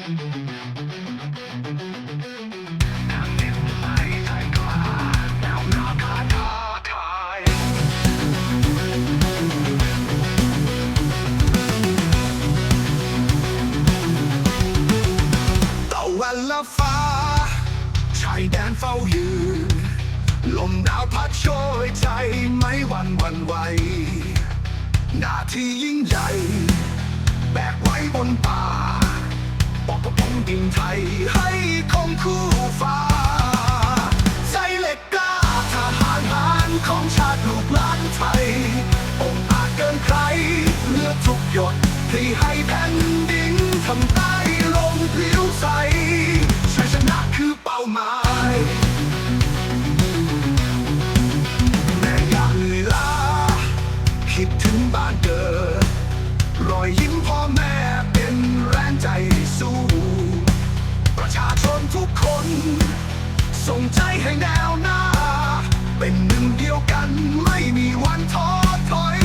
ตะวันละฟ้าชายแดนเฝ้ายืน ลมหนาวพัดโชยใจไม่หวั่นวันไหวหน้าที่ยิ่งใหญ่ แบกไว้บนป่า ปกป้องดินไทยให้คงคู่ฟ้าใจเหล็กกล้าทหารหารของชาติลูกหลานไทยองค์อาจเกินใครเลือดทุกหยดที่ให้แผ่น สู้ ประชาชนทุกคน ส่งใจให้แนวหน้า เป็นหนึ่งเดียวกันไม่มีวันท้อถอย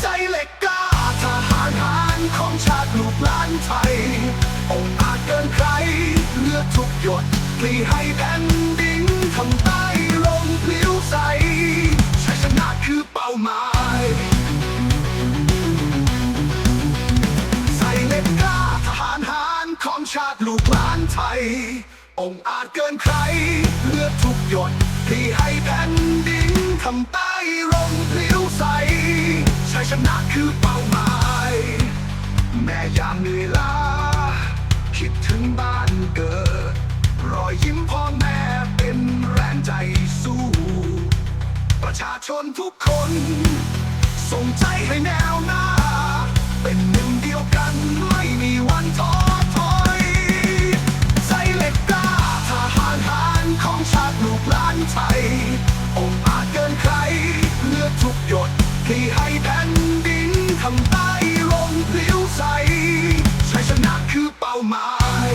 ใจเหล็กกล้าทหารหารของชาติลูกหลานไทย องอาจเกินใคร เลือดทุกหยดกลีให้แผ่น ไทยองอาจเกินใคร เลือดทุกหยดที่ให้แผ่นดินทำใต้ร่มพลิ้วใสชัยชนะคือเป้าหมาย แม่ยามเหนื่อยล้า คิดถึงบ้านเกิด รอยยิ้มพ่อแม่เป็นแรงใจสู้ ประชาชนทุกคน ส่งใจให้แนวหน้า เป็นหนึ่งเดียวกันไม่มีวัน ที่ให้แผ่นดินทำใต้ลมพลิ้วใสชัยชนะคือเป้าหมาย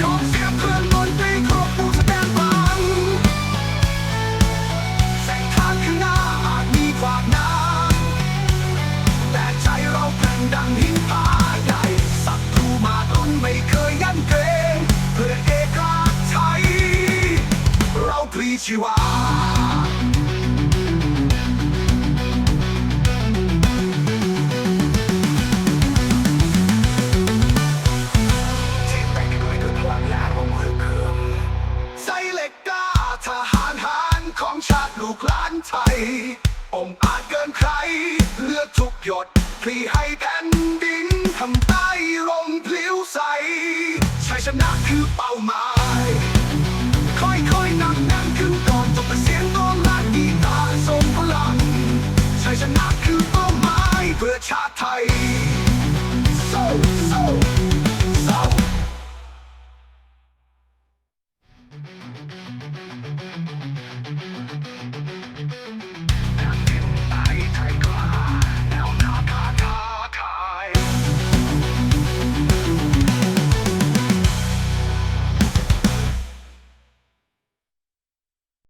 ขอเสียงเพื่อนมนตรีครบผู้แสดงฟังแสงทางข้างหน้าอาจมีขวากน้ำแต่ใจเราแกร่งดังหินผาใหญ่ศัตรูมาต้นไม่เคยยันเกรงเพื่อเอกราชไทยเราพลีชีวา อมอาจเกินใคร เลือดทุกหยดพลีให้แผ่นดินทำใต้ลมพลิ้วใสชัยชนะคือเป้าหมาย